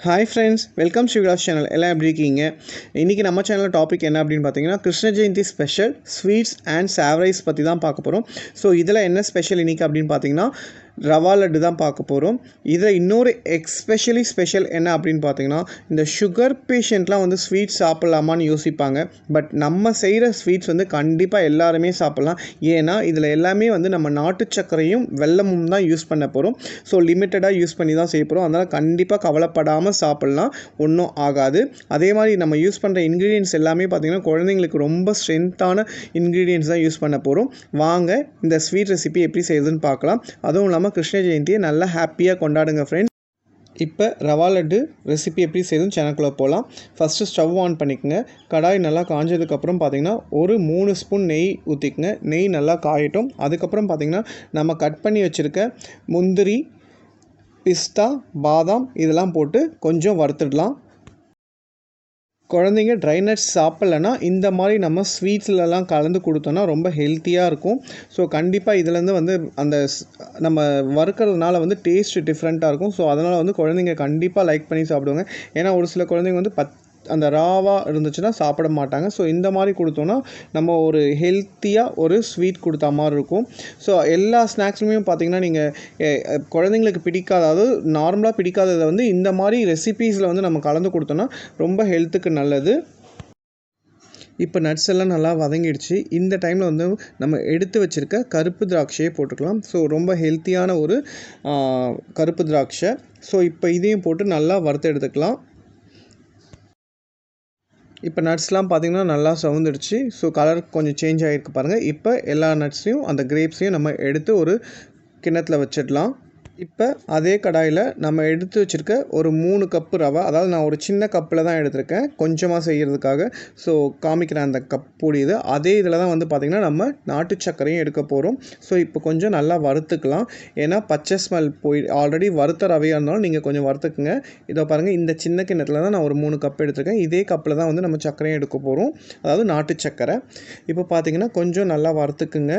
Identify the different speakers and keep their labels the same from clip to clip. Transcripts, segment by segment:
Speaker 1: Hi friends welcome Srivilas channel எல்லாம் எப்படி இருக்கீங்க? இன்றைக்கி நம்ம சேனலில் டாபிக் என்ன அப்படின்னு பார்த்தீங்கன்னா Krishna Jayanthi special sweets and savouries பற்றி தான் பார்க்க போகிறோம் ஸோ இதில் என்ன ஸ்பெஷல் இன்றைக்கி அப்படின்னு பார்த்தீங்கன்னா ரவா லட்டு தான் பார்க்க போகிறோம் இதில் இன்னொரு எக்ஸ்பெஷலி ஸ்பெஷல் என்ன அப்படின்னு பார்த்தீங்கன்னா இந்த சுகர் பேஷண்ட்லாம் வந்து ஸ்வீட்ஸ் சாப்பிட்லாமான்னு யோசிப்பாங்க. பட் நம்ம செய்கிற ஸ்வீட்ஸ் வந்து கண்டிப்பாக எல்லாருமே சாப்பிட்லாம். ஏன்னா இதில் எல்லாமே வந்து நம்ம நாட்டு சர்க்கரையும் வெல்லமும் தான் யூஸ் பண்ண போகிறோம் ஸோ லிமிட்டடாக யூஸ் பண்ணி தான் செய்ய போகிறோம் அதனால் கண்டிப்பாக கவலைப்படாமல் சாப்பிட்லாம். ஒன்றும் ஆகாது. அதே மாதிரி நம்ம யூஸ் பண்ணுற இன்க்ரீடியன்ஸ் எல்லாமே பார்த்திங்கன்னா குழந்தைங்களுக்கு ரொம்ப ஸ்ட்ரென்த்தான இன்க்ரீடியன்ஸ் தான் யூஸ் பண்ண போகிறோம் வாங்க இந்த ஸ்வீட் ரெசிபி எப்படி செய்யுதுன்னு பார்க்கலாம். அதுவும் இல்லாமல் கிருஷ்ண ஜெயந்தியை நல்லா ஹாப்பியாக கொண்டாடுங்க ஃப்ரெண்ட்ஸ் இப்போ ரவா லட்டு ரெசிபி எப்படி செய்யணும் சேனல்குள்ளே போகலாம் ஃபஸ்ட்டு ஸ்டவ் ஆன் பண்ணிக்கோங்க. கடாய் நல்லா காஞ்சதுக்கப்புறம் பார்த்தீங்கன்னா ஒரு மூணு ஸ்பூன் நெய் ஊற்றிக்கங்க நெய் நல்லா காயட்டும். அதுக்கப்புறம் பார்த்திங்கன்னா நம்ம கட் பண்ணி வச்சுருக்க முந்திரி பிஸ்தா பாதாம் இதெல்லாம் போட்டு கொஞ்சம் வறுத்துடலாம். குழந்தைங்க ட்ரை நட்ஸ் சாப்பிட்லன்னா இந்த மாதிரி நம்ம ஸ்வீட்ஸ்லலாம் கலந்து கொடுத்தோன்னா ரொம்ப ஹெல்த்தியாக இருக்கும். ஸோ கண்டிப்பாக இதுலேருந்து வந்து அந்த நம்ம வறுக்கிறதுனால வந்து டேஸ்ட் டிஃப்ரெண்ட்டாக இருக்கும். ஸோ அதனால் வந்து குழந்தைங்க கண்டிப்பாக லைக் பண்ணி சாப்பிடுவாங்க. ஏன்னா ஒரு சில குழந்தைங்க வந்து பத் அந்த ராவாக இருந்துச்சுன்னா சாப்பிட மாட்டாங்க. ஸோ இந்த மாதிரி கொடுத்தோன்னா நம்ம ஒரு ஹெல்த்தியாக ஒரு ஸ்வீட் கொடுத்த மாதிரி இருக்கும். ஸோ எல்லா ஸ்நாக்ஸுமே பார்த்தீங்கன்னா நீங்கள் குழந்தைங்களுக்கு பிடிக்காத அதாவது நார்மலாக பிடிக்காததை வந்து இந்த மாதிரி ரெசிபீஸில் வந்து நம்ம கலந்து கொடுத்தோன்னா ரொம்ப ஹெல்த்துக்கு நல்லது. இப்போ நட்ஸ் எல்லாம் நல்லா வதங்கிடுச்சு. இந்த டைமில் வந்து நம்ம எடுத்து வச்சுருக்க கருப்பு திராட்சையை போட்டுக்கலாம். ஸோ ரொம்ப ஹெல்த்தியான ஒரு கருப்பு திராட்சை. ஸோ இப்போ இதையும் போட்டு நல்லா வறுத்து எடுத்துக்கலாம். இப்போ நட்ஸ்லாம் பார்த்திங்கன்னா நல்லா சவுந்துடுச்சு. ஸோ கலர் கொஞ்சம் சேஞ்ச் ஆகிருக்கு பாருங்கள் இப்போ எல்லா நட்ஸையும் அந்த கிரேப்ஸையும் நம்ம எடுத்து ஒரு கிண்ணத்தில் வச்சிடலாம். இப்போ அதே கடாயில் நம்ம எடுத்து வச்சுருக்க ஒரு மூணு கப்பு ரவை அதாவது நான் ஒரு சின்ன கப்பில் தான் எடுத்திருக்கேன் கொஞ்சமாக செய்கிறதுக்காக ஸோ காமிக்கிறேன் அந்த கப் இது அதே இதில் தான் வந்து பார்த்திங்கன்னா நம்ம நாட்டு சர்க்கரையும் எடுக்க போகிறோம் ஸோ இப்போ கொஞ்சம் நல்லா வறுத்துக்கலாம். ஏன்னா பச்சை ஸ்மெல் போய் ஆல்ரெடி வறுத்த ரவையாக இருந்தாலும் நீங்கள் கொஞ்சம் வறுத்துக்குங்க. இதோ பாருங்கள் இந்த சின்ன கிண்ணத்தில் தான் நான் ஒரு மூணு கப் எடுத்திருக்கேன். இதே கப்பில் தான் வந்து நம்ம சர்க்கரையும் எடுக்க போகிறோம் அதாவது நாட்டு சர்க்கரை. இப்போ பார்த்தீங்கன்னா கொஞ்சம் நல்லா வறுத்துக்குங்க.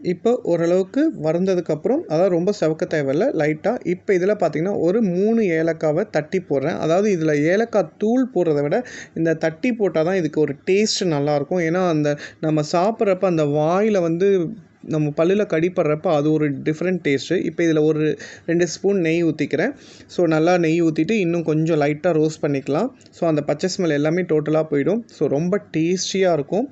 Speaker 1: இப்போ ஓரளவுக்கு வறந்ததுக்கப்புறம் அதாவது ரொம்ப செவக்க தேவையில்ல லைட்டாக இப்போ இதில் பார்த்தீங்கன்னா ஒரு மூணு ஏலக்காவை தட்டி போடுறேன். அதாவது இதில் ஏலக்காய் தூள் போடுறத விட இந்த தட்டி போட்டால் தான் இதுக்கு ஒரு டேஸ்ட் நல்லாயிருக்கும் ஏன்னா அந்த நம்ம சாப்பிட்றப்ப அந்த வாயில் வந்து நம்ம பல்லில் கடிப்படுறப்ப அது ஒரு டிஃப்ரெண்ட் டேஸ்ட்டு இப்போ இதில் ஒரு ரெண்டு ஸ்பூன் நெய் ஊற்றிக்கிறேன் ஸோ நல்லா நெய் ஊற்றிட்டு இன்னும் கொஞ்சம் லைட்டாக ரோஸ்ட் பண்ணிக்கலாம். ஸோ அந்த பச்சை ஸ்மெல் எல்லாமே டோட்டலாக போயிடும். ஸோ ரொம்ப டேஸ்டியாக இருக்கும்.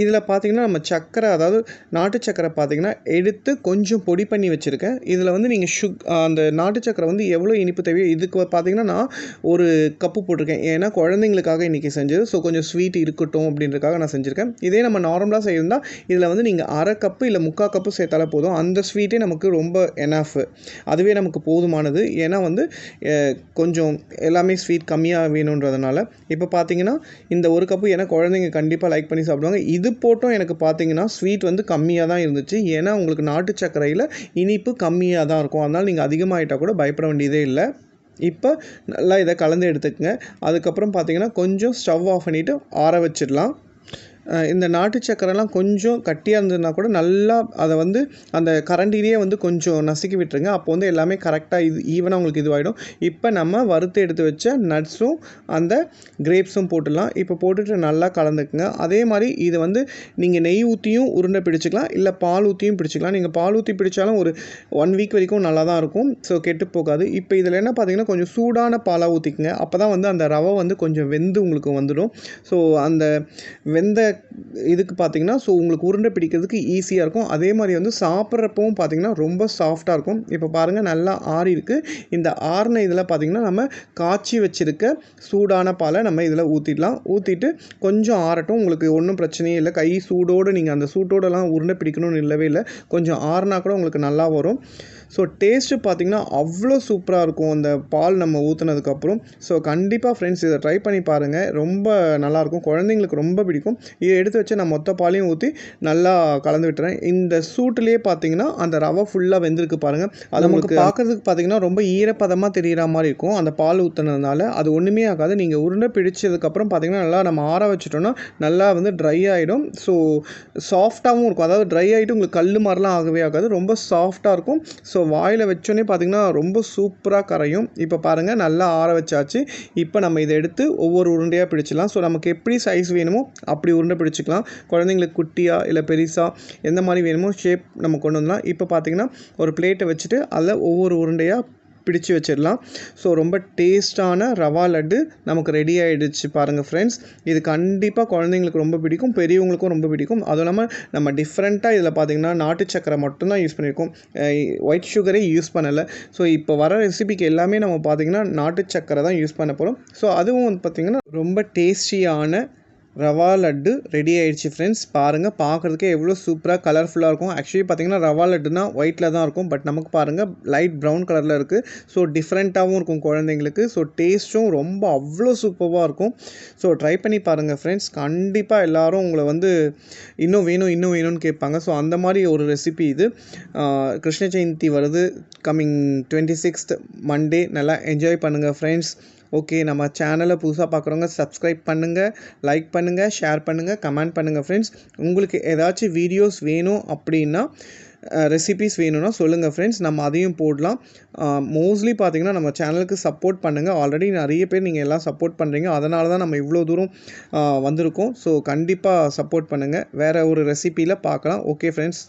Speaker 1: இதில் பார்த்தீங்கன்னா நம்ம சக்கரை அதாவது நாட்டு சக்கரை பார்த்தீங்கன்னா எடுத்து கொஞ்சம் பொடி பண்ணி வச்சுருக்கேன். இதில் வந்து நீங்கள் சுக் அந்த நாட்டு சக்கரை வந்து எவ்வளோ இனிப்பு தேவையோ இதுக்கு பார்த்தீங்கன்னா நான் ஒரு கப்பு போட்டிருக்கேன். ஏன்னா குழந்தைங்களுக்காக இன்றைக்கி செஞ்சது. ஸோ கொஞ்சம் ஸ்வீட் இருக்கட்டும் அப்படின்றதுக்காக நான் செஞ்சுருக்கேன். இதே நம்ம நார்மலாக செய்யிருந்தால் இதில் வந்து நீங்கள் அரை கப்பு இல்லை முக்கால் கப்பு சேர்த்தாலே போதும். அந்த ஸ்வீட்டே நமக்கு ரொம்ப எனஃப் அதுவே நமக்கு போதுமானது. ஏன்னா வந்து கொஞ்சம் எல்லாமே ஸ்வீட் கம்மியாக வேணுன்றதுனால. இப்போ பார்த்தீங்கன்னா இந்த ஒரு கப்பு ஏன்னா குழந்தைங்க கண்டிப்பாக லைக் பண்ணி சாப்பிடுவாங்க. இது போட்டும் எனக்கு பார்த்தீங்கன்னா ஸ்வீட் வந்து கம்மியாக தான் இருந்துச்சு. ஏன்னா உங்களுக்கு நாட்டு சர்க்கரையில் இனிப்பு கம்மியாக தான் இருக்கும். அதனால் நீங்கள் அதிகமாகிட்டால் கூட பயப்பட வேண்டியதே இல்லை. இப்போ நல்லா இதை கலந்து எடுத்துக்கங்க. அதுக்கப்புறம் பார்த்தீங்கன்னா கொஞ்சம் ஸ்டவ் ஆஃப் பண்ணிவிட்டு ஆற வச்சிடலாம். இந்த நாட்டு சக்கரைலாம் கொஞ்சம் கட்டியாக இருந்ததுன்னா கூட நல்லா அதை வந்து அந்த கரண்டிலேயே வந்து கொஞ்சம் நசுக்கி விட்டுருங்க. அப்போ வந்து எல்லாமே கரெக்டாக இது ஈவனாக உங்களுக்கு இதுவாகிடும் இப்போ நம்ம வறுத்து எடுத்து வச்ச நட்ஸும் அந்த கிரேப்ஸும் போட்டுடலாம். இப்போ போட்டுட்டு நல்லா கலந்துக்குங்க. அதே மாதிரி இது வந்து நீங்கள் நெய் ஊற்றியும் உருண்டை பிடிச்சிக்கலாம். இல்லை பால் ஊற்றியும் பிடிச்சிக்கலாம். நீங்கள் பால் ஊற்றி பிடிச்சாலும் ஒரு ஒன் வீக் வரைக்கும் நல்லா தான் இருக்கும். ஸோ கெட்டு போகாது. இப்போ இதில் என்ன பார்த்தீங்கன்னா கொஞ்சம் சூடான பாலாக ஊற்றிக்குங்க அப்போ தான் வந்து அந்த ரவை வந்து கொஞ்சம் வெந்து உங்களுக்கு வந்துடும். ஸோ அந்த வெந்த இதுக்கு பார்த்தீங்கன்னா ஸோ உங்களுக்கு உருண்டை பிடிக்கிறதுக்கு ஈஸியாக இருக்கும். அதே மாதிரி வந்து சாப்பிட்றப்பவும் பார்த்தீங்கன்னா ரொம்ப சாஃப்டாக இருக்கும். இப்போ பாருங்கள் நல்லா ஆறி இருக்குது இந்த ஆறின இதில் பார்த்தீங்கன்னா நம்ம காய்ச்சி வச்சுருக்க சூடான பாலை நம்ம இதில் ஊற்றிடலாம் ஊற்றிட்டு கொஞ்சம் ஆறட்டும். உங்களுக்கு ஒன்றும் பிரச்சனையே இல்லை. கை சூடோடு நீங்கள் அந்த சூட்டோடலாம் உருண்டை பிடிக்கணும்னு இல்லவே இல்லை. கொஞ்சம் ஆறுனா கூட உங்களுக்கு நல்லா வரும். ஸோ டேஸ்ட்டு பார்த்தீங்கன்னா அவ்வளோ சூப்பராக இருக்கும். அந்த பால் நம்ம ஊற்றுனதுக்கப்புறம் ஸோ கண்டிப்பாக ஃப்ரெண்ட்ஸ் இதை ட்ரை பண்ணி பாருங்கள் ரொம்ப நல்லாயிருக்கும் குழந்தைங்களுக்கு ரொம்ப பிடிக்கும். இதை எடுத்து வச்சு நான் மொத்த பாலையும் ஊற்றி நல்லா கலந்து விட்டுறேன். இந்த சூட்டுலேயே பார்த்தீங்கன்னா அந்த ரவை ஃபுல்லாக வெந்திருக்கு பாருங்கள் அது உங்களுக்கு பார்க்கறதுக்கு பார்த்தீங்கன்னா ரொம்ப ஈரப்பதமாக தெரிகிற மாதிரி இருக்கும். அந்த பால் ஊற்றுனதுனால அது ஒன்றுமே ஆகாது. நீங்கள் உருண்டை பிடிச்சதுக்கப்புறம் பார்த்தீங்கன்னா நல்லா நம்ம ஆற வச்சிட்டோம்னா நல்லா வந்து ட்ரை ஆகிடும் ஸோ சாஃப்டாகவும் இருக்கும். அதாவது ட்ரை ஆகிட்டு உங்களுக்கு கல் மாதிரிலாம் ஆகவே ஆகாது. ரொம்ப சாஃப்டாக இருக்கும். ஸோ வாயில் வச்சோன்னே பார்த்திங்கன்னா ரொம்ப சூப்பராக கரையும். இப்போ பாருங்கள் நல்லா ஆற வச்சாச்சு. இப்போ நம்ம இதை எடுத்து ஒவ்வொரு உருண்டையாக பிடிச்சிடலாம். ஸோ நமக்கு எப்படி சைஸ் வேணுமோ அப்படி உருண்டை பிடிச்சிக்கலாம். குழந்தைங்களுக்கு குட்டியாக இல்லை பெருசாக எந்த மாதிரி வேணுமோ ஷேப் நம்ம கொண்டு வந்தலாம் இப்போ பார்த்திங்கன்னா ஒரு பிளேட்டை வச்சுட்டு அதில் ஒவ்வொரு உருண்டையாக பிடிச்சு வச்சிடலாம். ஸோ ரொம்ப டேஸ்டான ரவா லட்டு நமக்கு ரெடி ஆகிடுச்சு பாருங்கள் ஃப்ரெண்ட்ஸ் இது கண்டிப்பாக குழந்தைங்களுக்கு ரொம்ப பிடிக்கும் பெரியவங்களுக்கும் ரொம்ப பிடிக்கும். அதுவும் இல்லாமல் நம்ம டிஃப்ரெண்ட்டாக இதில் பார்த்திங்கன்னா நாட்டு சக்கரை மட்டும்தான் யூஸ் பண்ணியிருக்கோம் ஒயிட் சுகரே யூஸ் பண்ணலை. ஸோ இப்போ வர ரெசிபிக்கு எல்லாமே நம்ம பார்த்திங்கன்னா நாட்டு சக்கரை தான் யூஸ் பண்ண போகிறோம் ஸோ அதுவும் வந்து பார்த்திங்கன்னா ரொம்ப டேஸ்டியான ரவா லட்டு ரெடி ஆயிடுச்சு ஃப்ரெண்ட்ஸ் பாருங்கள் பார்க்குறதுக்கே எவ்வளோ சூப்பராக கலர்ஃபுல்லாக இருக்கும். ஆக்சுவலி பார்த்தீங்கன்னா ரவா லட்டுனா ஒயிட்டில் தான் இருக்கும். பட் நமக்கு பாருங்கள் லைட் ப்ரௌன் கலரில் இருக்குது ஸோ டிஃப்ரெண்ட்டாகவும் இருக்கும் குழந்தைங்களுக்கு. ஸோ டேஸ்ட்டும் ரொம்ப அவ்வளோ சூப்பராக இருக்கும். ஸோ ட்ரை பண்ணி பாருங்கள் ஃப்ரெண்ட்ஸ் கண்டிப்பாக எல்லோரும் உங்களை வந்து இன்னும் வேணும் இன்னும் வேணும்னு கேட்பாங்க. ஸோ அந்த மாதிரி ஒரு ரெசிபி இது. கிருஷ்ண ஜெயந்தி வருது. கம்மிங் டுவெண்ட்டி சிக்ஸ்த் மண்டே நல்லா என்ஜாய் பண்ணுங்கள் ஃப்ரெண்ட்ஸ் ஓகே நம்ம சேனலை புதுசாக பார்க்குறவங்க சப்ஸ்கிரைப் பண்ணுங்கள் லைக் பண்ணுங்கள் ஷேர் பண்ணுங்கள் கமெண்ட் பண்ணுங்கள் ஃப்ரெண்ட்ஸ் உங்களுக்கு ஏதாச்சும் வீடியோஸ் வேணும் அப்படின்னா ரெசிபீஸ் வேணும்னா சொல்லுங்கள் ஃப்ரெண்ட்ஸ் நம்ம அதையும் போடலாம். மோஸ்ட்லி பார்த்தீங்கன்னா நம்ம சேனலுக்கு சப்போர்ட் பண்ணுங்கள் ஆல்ரெடி நிறைய பேர் நீங்கள் எல்லாம் சப்போர்ட் பண்ணுறீங்க அதனால தான் நம்ம இவ்வளோ தூரம் வந்திருக்கோம். ஸோ கண்டிப்பாக சப்போர்ட் பண்ணுங்கள் வேறு ஒரு ரெசிப்பியில் பார்க்கலாம் ஓகே ஃப்ரெண்ட்ஸ்